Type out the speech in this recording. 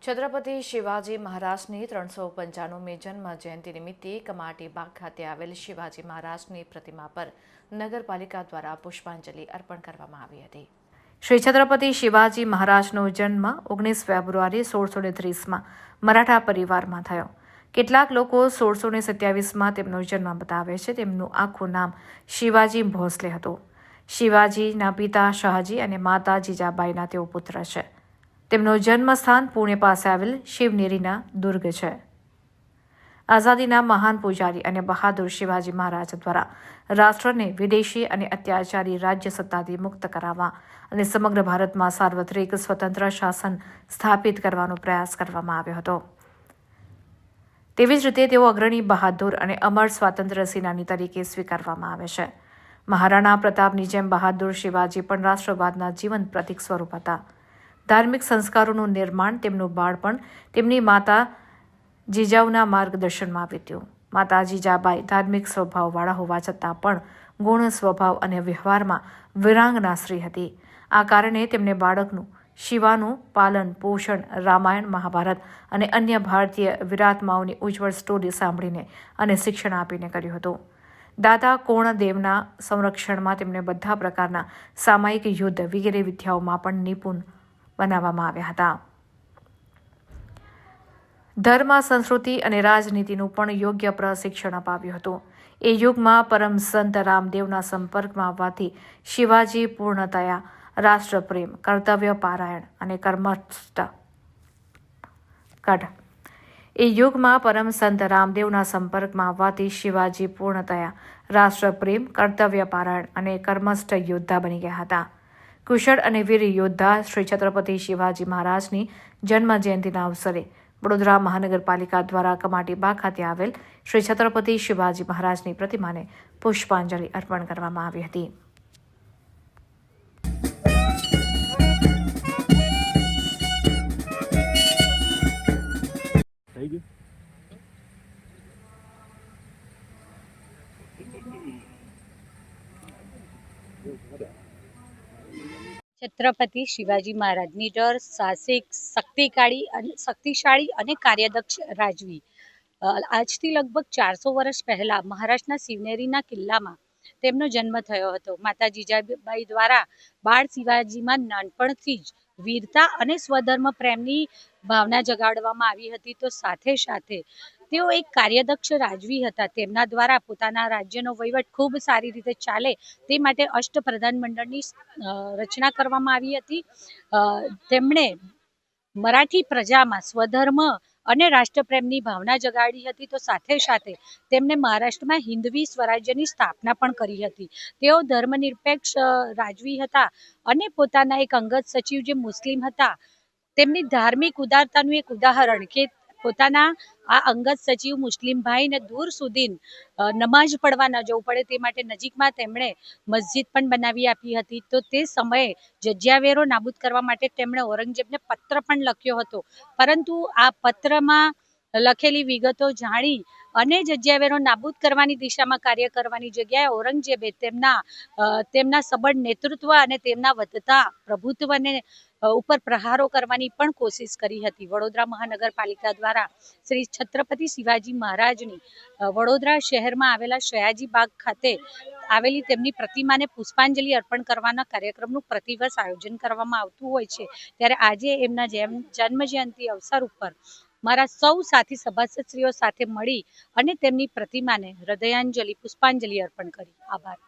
છત્રપતિ શિવાજી મહારાજની ત્રણસો પંચાણુમી જન્મ જયંતિ નિમિત્તે કમાટી બાગ ખાતે આવેલ શિવાજી મહારાજની પ્રતિમા પર નગરપાલિકા દ્વારા પુષ્પાંજલિ અર્પણ કરવામાં આવી હતી. શ્રી છત્રપતિ શિવાજી મહારાજનો જન્મ ઓગણીસ ફેબ્રુઆરી સોળસો ને ત્રીસમાં મરાઠા પરિવારમાં થયો. કેટલાક લોકો સોળસો ને સત્યાવીસમાં તેમનો જન્મ બતાવે છે. તેમનું આખું નામ શિવાજી ભોસલે હતું. શિવાજીના પિતા શાહજી અને માતા જીજાબાઈના તેઓ પુત્ર છે. તેમનો જન્મસ્થાન પુણે પાસે આવેલ શિવનેરીના દુર્ગ છે. આઝાદીના મહાન પૂજારી અને બહાદુર શિવાજી મહારાજ દ્વારા રાષ્ટ્રને વિદેશી અને અત્યાચારી રાજ્ય સત્તાથી મુક્ત કરાવવા અને સમગ્ર ભારતમાં સાર્વત્રિક સ્વતંત્ર શાસન સ્થાપિત કરવાનો પ્રયાસ કરવામાં આવ્યો હતો. તેવી જ રીતે તેઓ અગ્રણી બહાદુર અને અમર સ્વાતંત્ર્ય સેનાની તરીકે સ્વીકારવામાં આવે છે. મહારાણા પ્રતાપની જેમ બહાદુર શિવાજી પણ રાષ્ટ્રવાદના જીવંત પ્રતિક સ્વરૂપ હતા. ધાર્મિક સંસ્કારોનું નિર્માણ તેમનું બાળપણ તેમની માતા જીજાઉના માર્ગદર્શનમાં વીત્યું. માતા જીજાબાઈ ધાર્મિક સ્વભાવવાળા હોવા છતાં પણ ગુણ, સ્વભાવ અને વ્યવહારમાં વિરાંગના સ્ત્રી હતી. આ કારણે તેમને બાળકનું, શિવાનું પાલન, પોષણ, રામાયણ, મહાભારત અને અન્ય ભારતીય વિરાત્માઓની ઉજ્જવળ સ્ટોરી સાંભળીને અને શિક્ષણ આપીને કર્યું હતું. દાદા કોણદેવના સંરક્ષણમાં તેમને બધા પ્રકારના સામાયિક યુદ્ધ વગેરે વિદ્યાઓમાં પણ નિપુણ બનાવવામાં આવ્યા હતા. ધર્મ, સંસ્કૃતિ અને રાજનીતિનું પણ યોગ્ય પ્રશિક્ષણ અપાવ્યું હતું. એ યુગમાં પરમ સંત રામદેવના સંપર્કમાં આવવાથી શિવાજી પૂર્ણતયા રાષ્ટ્રપ્રેમ કર્તવ્ય પારાયણ અને કર્મસ્થ કઢ એ યુગમાં પરમ સંત રામદેવના સંપર્કમાં આવવાથી શિવાજી પૂર્ણતયા રાષ્ટ્રપ્રેમ, કર્તવ્ય પારાયણ અને કર્મસ્થ યોદ્ધા બની ગયા હતા. કુશળ અને વીર યોદ્ધા શ્રી છત્રપતિ શિવાજી મહારાજની જન્મ જયંતિના અવસરે વડોદરા મહાનગરપાલિકા દ્વારા કમાટીબા ખાતે આવેલ શ્રી છત્રપતિ શિવાજી મહારાજની પ્રતિમાને પુષ્પાંજલિ અર્પણ કરવામાં આવી હતી. છત્રપતિ શિવાજી મહારાજ નિડર સાહસિક શક્તિશાળી અને શક્તિશાળી અને કાર્યદક્ષ રાજવી. આજથી લગભગ ચારસો વર્ષ પહેલા મહારાષ્ટ્રના શિવનેરીના કિલ્લામાં તેમનો જન્મ થયો હતો. માતા જીજાબાઈ દ્વારા બાળ શિવાજીમાં નાનપણથી જ વીરતા અને સ્વધર્મ પ્રેમની ભાવના જગાડવામાં આવી હતી તો સાથે સાથે તેઓ એક કાર્યદક્ષ રાજવી હતા. તેમના દ્વારા પોતાના રાજ્યનો વહીવટ ખૂબ સારી રીતે ચાલે તે માટે અષ્ટપ્રધાન મંડળની રચના કરવામાં આવી હતી. તેમણે મરાઠી પ્રજામાં સ્વધર્મ અને રાષ્ટ્રપ્રેમની ભાવના જગાડી હતી તો સાથે સાથે તેમણે મહારાષ્ટ્રમાં હિન્દવી સ્વરાજ્યની સ્થાપના પણ કરી હતી. તેઓ ધર્મનિરપેક્ષ રાજવી હતા અને પોતાના એક અંગત સચિવ જે મુસ્લિમ હતા તેમની ધાર્મિક ઉદારતાનું એક ઉદાહરણ કે પોતાના આ અંગત સચિવ મુસ્લિમભાઈને દૂર સુધી અ, નમાઝ પડવા ન જવું પડે તે માટે નજીકમાં તેમણે મસ્જિદ પણ બનાવી આપી હતી. તો તે સમયે જજ્યાવેરો નાબૂદ કરવા માટે તેમણે ઔરંગઝેબને પત્ર પણ લખ્યો હતો. પરંતુ આ પત્રમાં લખેલી વિગતો જાણી અને જજ્યાવેરો નાબૂદ કરવાની દિશામાં કાર્ય કરવાની જગ્યાએ ઔરંગઝેબે તેમના તેમના સબળ નેતૃત્વ અને તેમના વધતા પ્રભુત્વને ઉપર પ્રહારો કરવાની પણ કોશિશ કરી હતી. વડોદરા મહાનગરપાલિકા દ્વારા શ્રી છત્રપતિ શિવાજી મહારાજની વડોદરા શહેરમાં આવેલા શયાજી બાગ ખાતે આવેલી તેમની પ્રતિમાને પુષ્પાંજલિ અર્પણ કરવાના કાર્યક્રમનું પ્રતિવર્ષ આયોજન કરવામાં આવતું હોય છે. ત્યારે આજે એમના જન્મ જયંતિ અવસર ઉપર મારા સૌ સાથી સભાસદશ્રીઓ સાથે મળી અને તેમની પ્રતિમાને હૃદયાંજલિ, પુષ્પાંજલિ અર્પણ કરી. આભાર.